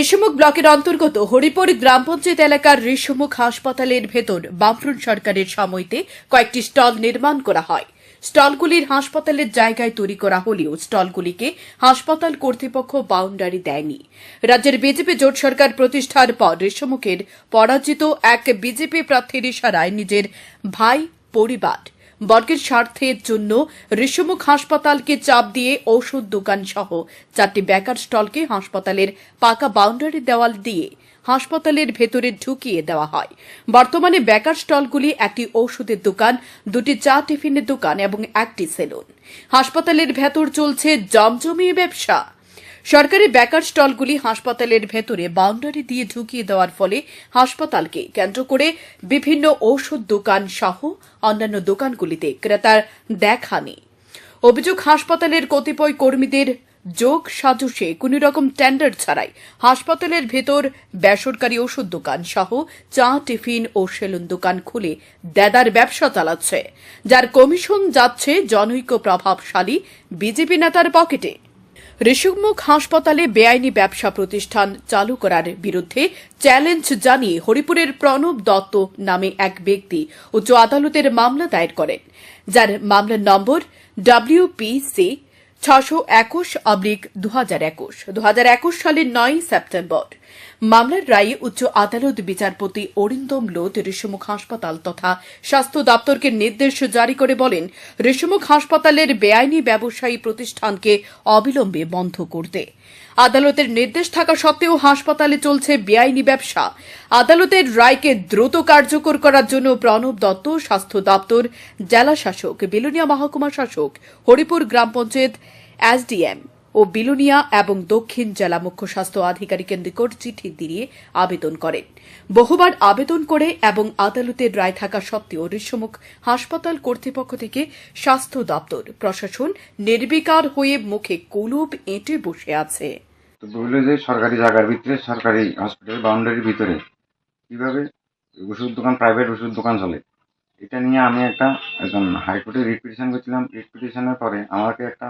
ঋষিমুখ ব্লকের অন্তর্গত হরিপুর গ্রাম পঞ্চায়েত এলাকার ঋষিমুখ হাসপাতালের ভেতর বামফ্রন্ট সরকারের সময়তে কয়েকটি স্টল নির্মাণ করা হয়। স্টলগুলির হাসপাতালের জায়গায় তৈরি করা হলেও স্টলগুলিকে হাসপাতাল কর্তৃপক্ষ বাউন্ডারি দেয়নি। রাজ্যের বিজেপি জোট সরকার প্রতিষ্ঠার পর ঋষিমুখের পরাজিত এক বিজেপি প্রার্থীর ইশারায় নিজের ভাই, পরিবার বর্গের স্বার্থের জন্য ঋষমুখ হাসপাতালকে চাপ দিয়ে ওষুধ দোকান সহ চারটি বেকার স্টলকে হাসপাতালের পাকা বাউন্ডারি দেওয়াল দিয়ে হাসপাতালের ভেতরে ঢুকিয়ে দেওয়া হয়। বর্তমানে বেকার স্টলগুলি একটি ঔষধের দোকান, দুটি চা টিফিনের দোকান এবং একটি সেলুন। হাসপাতালের ভেতর চলছে জমজমিয়ে ব্যবসা। সরকারি বেকার স্টলগুলি হাসপাতালের ভেতরে বাউন্ডারি দিয়ে ঢুকিয়ে দেওয়ার ফলে হাসপাতালকে কেন্দ্র করে বিভিন্ন ঔষধ দোকান সহ অন্যান্য দোকানগুলিতে ক্রেতার দেখা নেই। অভিযোগ, হাসপাতালের কতিপয় কর্মীদের যোগ সাজসে কোন রকম টেন্ডার ছাড়াই হাসপাতালের ভেতর বেসরকারি ওষুধ দোকান সহ চা, টিফিন ও সেলুন দোকান খুলে দেদার ব্যবসা চালাচ্ছে। যার কমিশন যাচ্ছে জনৈক প্রভাবশালী বিজেপি নেতার পকেটে। ঋষিমুখ হাসপাতালে বেআইনি ব্যবসা প্রতিষ্ঠান চালু করার বিরুদ্ধে চ্যালেঞ্জ জানিয়ে হরিপুরের প্রণব দত্ত নামে এক ব্যক্তি উচ্চ আদালতের মামলা দায়ের করেন। যার মামলার নম্বর ডব্লিউপিসি ছশো একুশ অব্লিক দু একুশ। একুশ সালের নয় সেপ্টেম্বর। মামলার রায়ে উচ্চ আদালত বিচারপতি অরিন্দম লোধ ঋষিমুখ হাসপাতাল তথা স্বাস্থ্য দপ্তরকে নির্দেশ জারি করে বলেন, ঋষিমুখ হাসপাতালের বেআইনি ব্যবসায়ী প্রতিষ্ঠানকে অবিলম্বে বন্ধ করতে। আদালতের নির্দেশ থাকা সত্ত্বেও হাসপাতালে চলছে বেআইনি ব্যবসা। আদালতের রায়কে দ্রুত কার্যকর করার জন্য প্রণব দত্ত, স্বাস্থ্য দপ্তর, জেলা শাসক, বিলুনিয়া মহকুমা শাসক, হরিপুর গ্রাম পঞ্চায়েত, এসডিএম। ও বিলুনিয়া এবং দক্ষিণ জেলা মুখ্য স্বাস্থ্য আধিকারিকের নিকট চিঠি দিয়ে আবেদন করেন। বহুবার আবেদন করে এবং আদালতের রায় থাকা সত্ত্বেও ঋষমুখ হাসপাতাল কর্তৃপক্ষ থেকে স্বাস্থ্য দপ্তর, প্রশাসন নির্বিকার হয়ে মুখে কুলুপ এঁটে বসে আছে। বলল যে সরকারি জায়গার ভিতরে, সরকারি হসপিটাল বাউন্ডারির ভিতরে। কীভাবে? ওষুধ দোকান প্রাইভেট ওষুধ দোকান চলে। এটা নিয়ে আমি একটা একজন হাইকোর্টে রিট পিটিশন করছিলাম। পিটিশনের পরে আমাকে একটা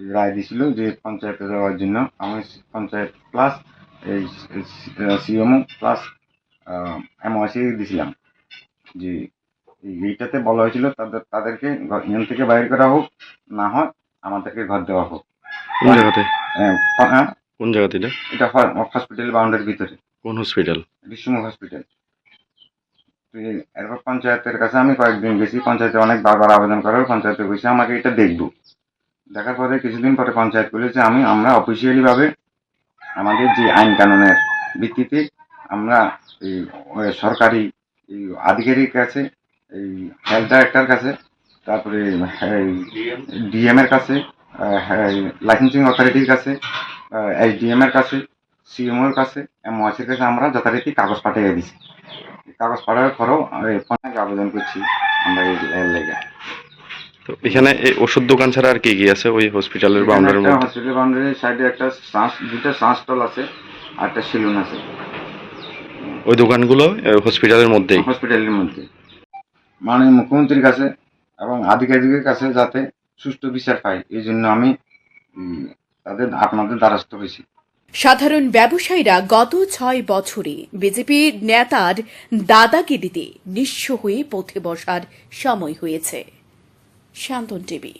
রায় দিছিল যে পঞ্চায়েতে যাওয়ার জন্য। আমি পঞ্চায়েত প্লাস এই সিএমও প্লাস এমওআইসি দিয়েছিলাম। যে এইটাতে বলা হয়েছিল তাদের তাদেরকে ঘর- থেকে বাইর করা হোক না হয় আমাদেরকে ঘর দেওয়া হোক। কোন জায়গাতে? হ্যাঁ, হ্যাঁ, কোন জায়গাতে এটা? এটা হসপিটাল বাউন্ডারির ভিতরে। কোন হসপিটাল বিশ্বমুখ হসপিটাল এরপর পঞ্চায়েতের কাছে আমি কয়েকদিন গেছি। পঞ্চায়েতে অনেক বারবার আবেদন করার পঞ্চায়েতে গেছি আমাকে এটা দেখব। দেখার পরে কিছুদিন পরে পঞ্চায়েত বলেছে আমি, আমরা অফিসিয়ালি ভাবে আমাদের যে আইন কানুনের ভিত্তিতে আমরা এই সরকারি এই আধিকারিক কাছে এই হেলথ ডাইরেক্টর কাছে, তারপরে ডিএম এর কাছে লাইসেন্সিং অথরিটির কাছে এসডিএম এর কাছে সিএমও এর কাছে এমওয়াসির কাছে আমরা যথারীতি কাগজ পাঠিয়ে দিছি কাগজ পাঠানোর পরেও আবেদন করছি আমরা এই লেগে। তো এখানে এই ওষুধ দোকান ছাড়া আর কি কি আছে? ওই হসপিটালের বাউন্ডারির মধ্যে? হসপিটাল বাউন্ডারির সাইডে একটা শ্বাস দুটো শ্বাস স্টল আছে আর একটা সেলুন আছে। ওই দোকানগুলো হসপিটালের মধ্যেই? হসপিটালের মধ্যে। মাননীয় মুখ্যমন্ত্রীর কাছে এবং আধিকারিকের কাছে যাতে সুষ্ঠু বিচার পাই এই জন্য আমি উম, তাদের আপনাদের দ্বারস্থ হয়েছি। সাধারণ ব্যবসায়ীরা গত ছয় বছরে বিজেপি নেতার দাদাগিরিতে নিঃস্ব হয়ে পথে বসার সময় হয়েছে। শান্তন টিভি